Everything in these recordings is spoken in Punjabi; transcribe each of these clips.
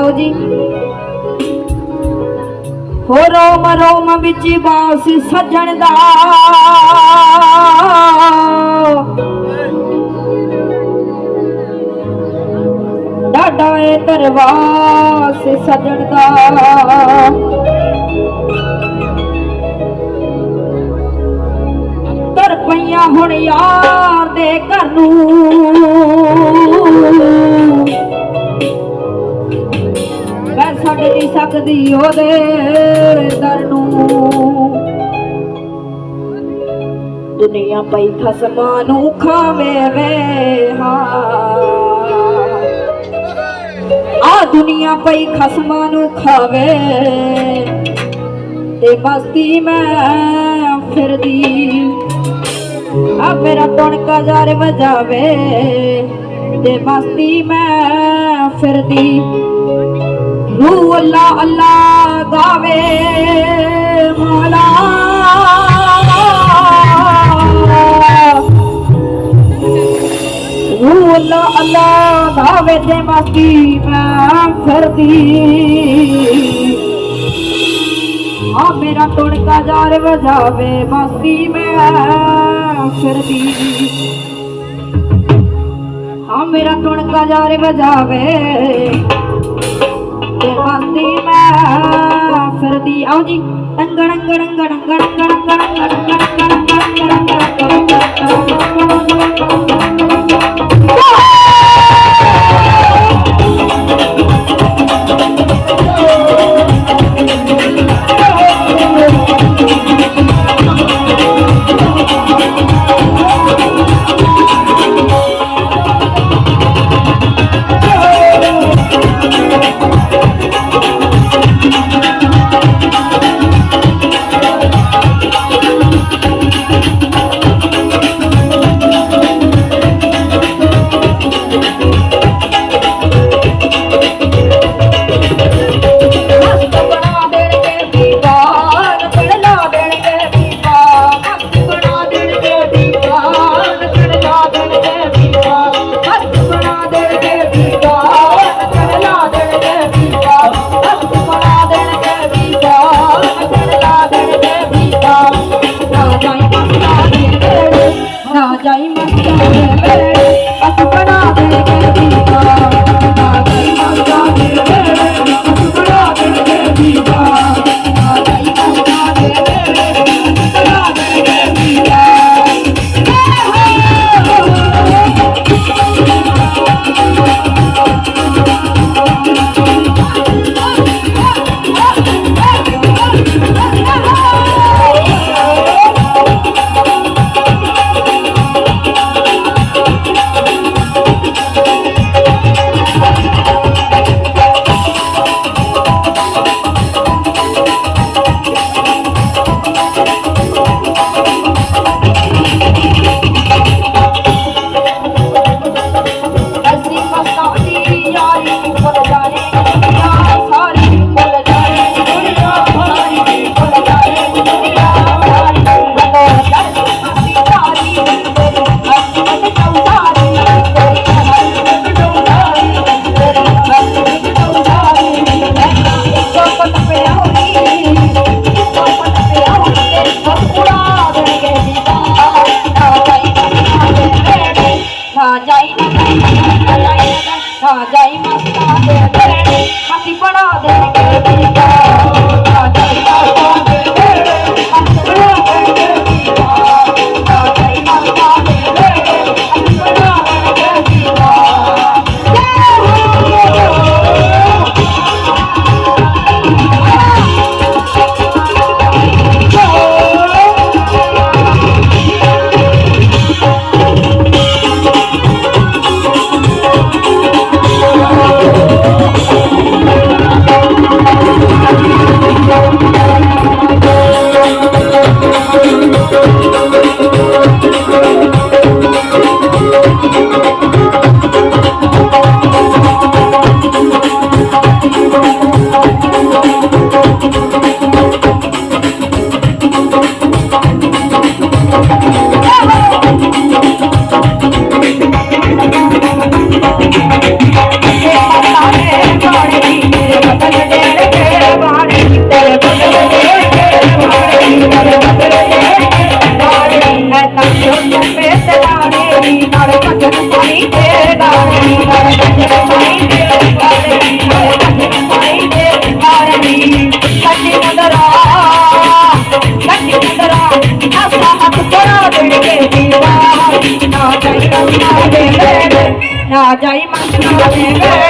ਆਓ ਜੀ। ਹੋ ਰੋਮ ਰੋਮ ਵਿੱਚ ਬਾਸ ਸੱਜਣ ਦਾ। ਡਾਡਾ ਏ ਦਰਵਾਸ ਸੱਜਣ ਦਾ। ਤਰ ਪਈਆਂ ਹੁਣ ਯਾਰ ਦੇ ਘਰ ਨੂੰ। ਛੱਡ ਉਹਦੇ ਦਰ ਨੂੰ। ਦੁਨੀਆ ਪਈ ਖਸਮਾਂ ਨੂੰ ਖਾਵੇ ਵੇ ਹਾਂ ਆ ਦੁਨੀਆ ਪਈ ਖਸਮਾਂ ਨੂੰ ਖਾਵੇ ਤੇ ਮਸਤੀ ਮੈਂ ਫਿਰਦੀ। ਆ ਮੇਰਾ ਟਣਕਾ ਜਾਰੇ ਵਜਾਵੇ ਤੇ ਮਸਤੀ ਮੈਂ ਫਿਰਦੀ। ਰੂ ਅੱਲਾ ਅੱਲਾ ਗਾਵੇ ਮੌਲਾ। ਰੂ ਅੱਲਾ ਅੱਲਾ ਗਾਵੇ ਤੇ ਮਸਤੀ ਮੈਂ ਫਿਰਦੀ। ਆ ਮੇਰਾ ਟੁਣਕਾ ਜਾਰ ਵਜਾਵੇ ਮਸਤੀ ਮੈਂ ਫਿਰਦੀ। ਆ ਮੇਰਾ ਟੁਣਕਾ ਜਾਰ ਵਜਾਵੇ ਤੇ ਮਸਤੀ ਮੈਂ ਫਿਰਦੀ ਆਓ ਜੀ ਟੰਗਣ ਗਣ ਗਣ ਗਣ ਗਣ ਗਣ ਗਣ ਗਣ ਗਣ ஜெய் மஸ்தா ஜெய் மஸ்தா ஹசி படாதே সাজাই মাঝে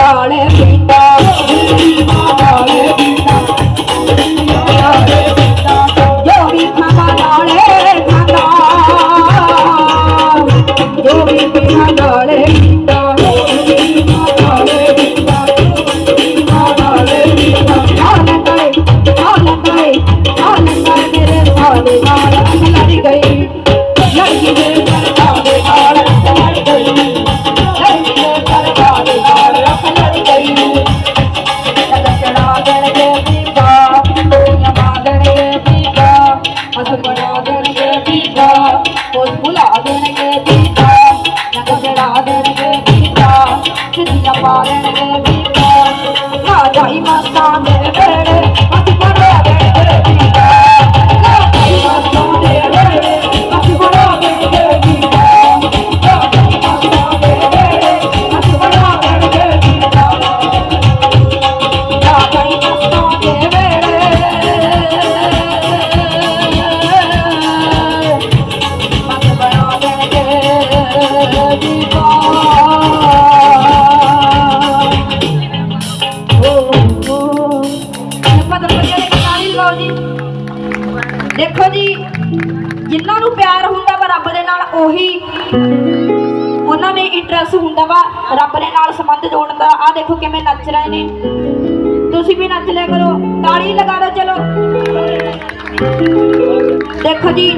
நாளே ਦੇਖੋ ਜੀ, ਜਿਨ੍ਹਾਂ ਨੂੰ ਪਿਆਰ ਹੁੰਦਾ ਵਾ ਰੱਬ ਦੇ ਨਾਲ, ਉਹੀ ਉਹਨਾਂ ਨੇ ਇੰਟਰਸਟ ਹੁੰਦਾ ਵਾ ਰੱਬ ਦੇ ਨਾਲ ਸੰਬੰਧ ਜੋੜਨ ਦਾ। ਆ ਦੇਖੋ ਕਿਵੇਂ ਨੱਚ ਰਹੇ ਨੇ। ਤੁਸੀਂ ਵੀ ਨੱਚ ਲਿਆ ਕਰੋ। ਤਾੜੀ ਲਗਾ ਦਿਓ, ਚਲੋ। ਦੇਖੋ ਜੀ